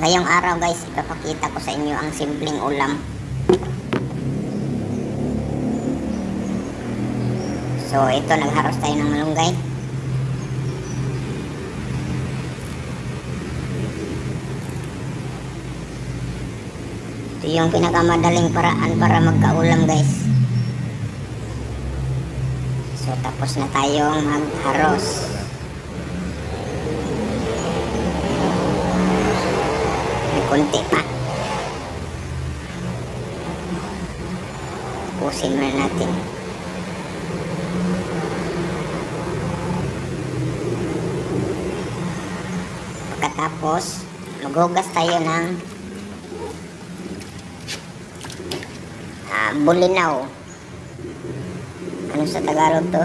Ngayong araw guys, ipapakita ko sa inyo ang simpleng ulam. So ito, nagharos tayo ng malunggay. Ito yung pinakamadaling paraan para magkaulam guys. So tapos na tayong magharos. May kunti pa. Pusin muna natin. Pagkatapos, maghugas tayo ng ah, bulinaw. Ano sa Tagalog to?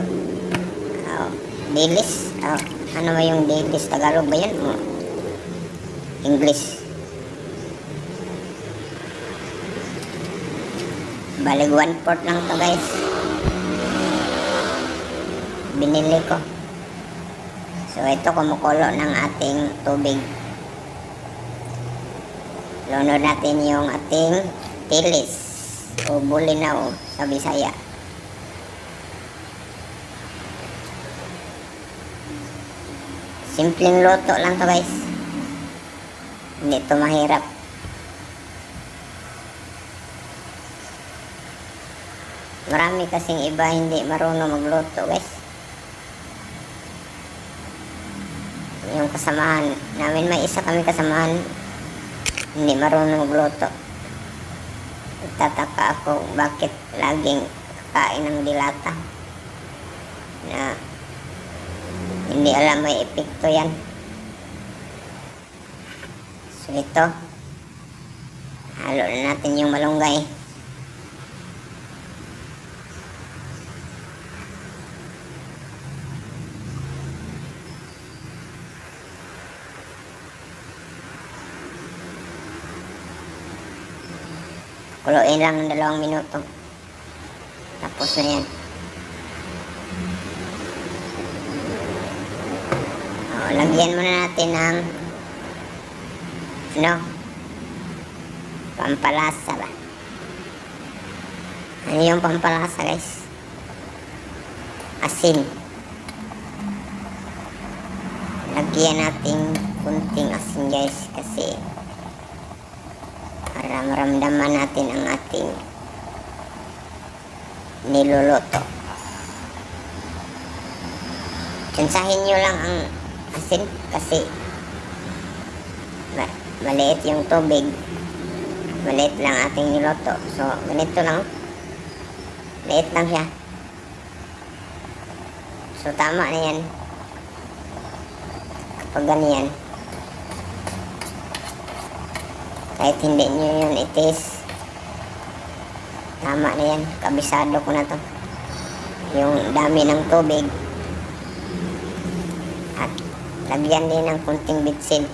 Oh, dilis? Oh, ano ba yung dilis? Tagalog ba yan? Oh. English. Balig one fourth lang to guys. Binili ko. So ito kumukulo ng ating tubig. Lunod natin yung ating tilis o bulinaw sa Bisaya. Simpleng luto lang to guys. Hindi to mahirap. Marami kasing iba hindi marunong magluto guys. Yung kasamahan namin, may isa kami kasamahan hindi marunong magluto. Tataka ako bakit laging kain ng dilata na hindi alam may epekto yan. So ito, halo na natin yung malunggay. Kuluin lang ng dalawang minuto. Tapos na yan. O, lagyan muna natin ng ano? Pampalasa ba? Ano yung pampalasa guys? Asin. Lagyan natin kunting asin guys kasi para maramdaman natin ang ating niluluto. Tsansahin nyo lang ang asin kasi ma- maliit yung tubig. Maliit lang ating niluto. So, ganito lang. Maliit lang siya. So, tama na yan. Kapag ganyan. Kahit hindi nyo yun itis. Tama na yan. Kabisado ko na to. Yung dami ng tubig. At lagyan din ng kunting bitsin.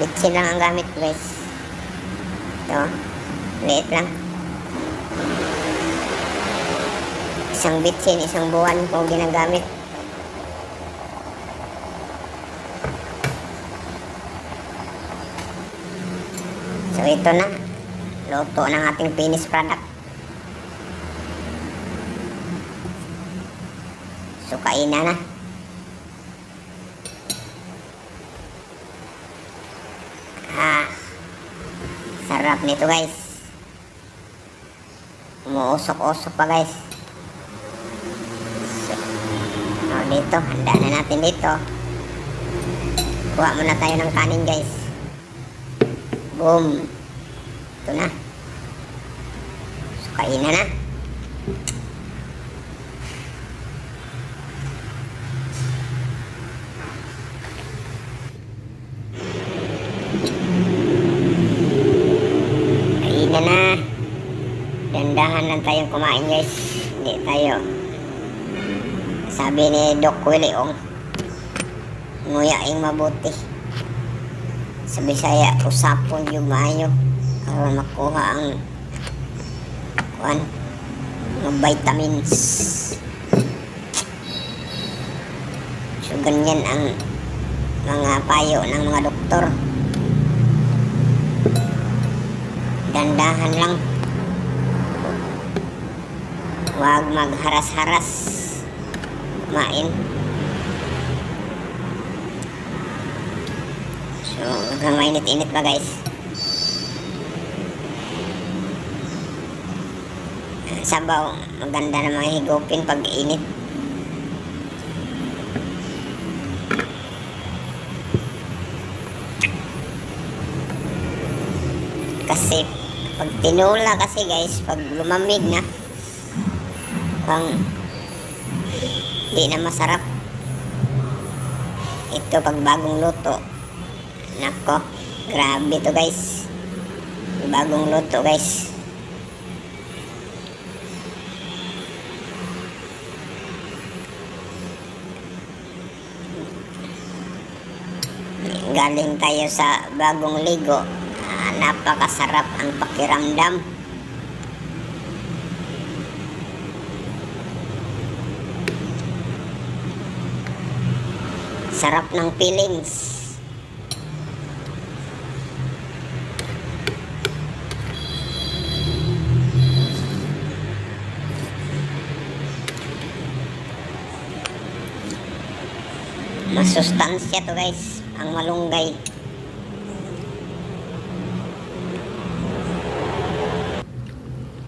Bitsin lang ang gamit guys. Ito. Liit lang. Isang bitsin, isang buwan ko ginagamit. Ito na. Luto ng ating finished product. So kainan na. Ah. Sarap nito guys. Umuusok-usok pa guys. So, oh, dito, handa na natin dito. Kuha muna tayo ng kanin guys. Boom. Ito na. So, kainan na. Kainan na. Dandahan lang tayong kumain guys. Hindi tayo. Sabi ni Doc Willie Ong. Nguyaing mabuti. Sa Bisaya, usapon yung maayo. Para makuha ang kuan mga vitamins. So, ganyan ang mga payo ng mga doktor. Dandahan lang. Huwag magharas-haras. Kumain. So, hanggang mainit-init pa guys. Sabaw, maganda na mga higupin pag init. Kasi pag tinula kasi guys, pag lumamig na, pang di na masarap. Ito pag bagong luto. Nako, grabe to guys. Bagong luto guys. Galing tayo sa bagong ligo. Ah, napakasarap ang pakiramdam. Sarap ng feelings. Masustansya to guys, ang malunggay.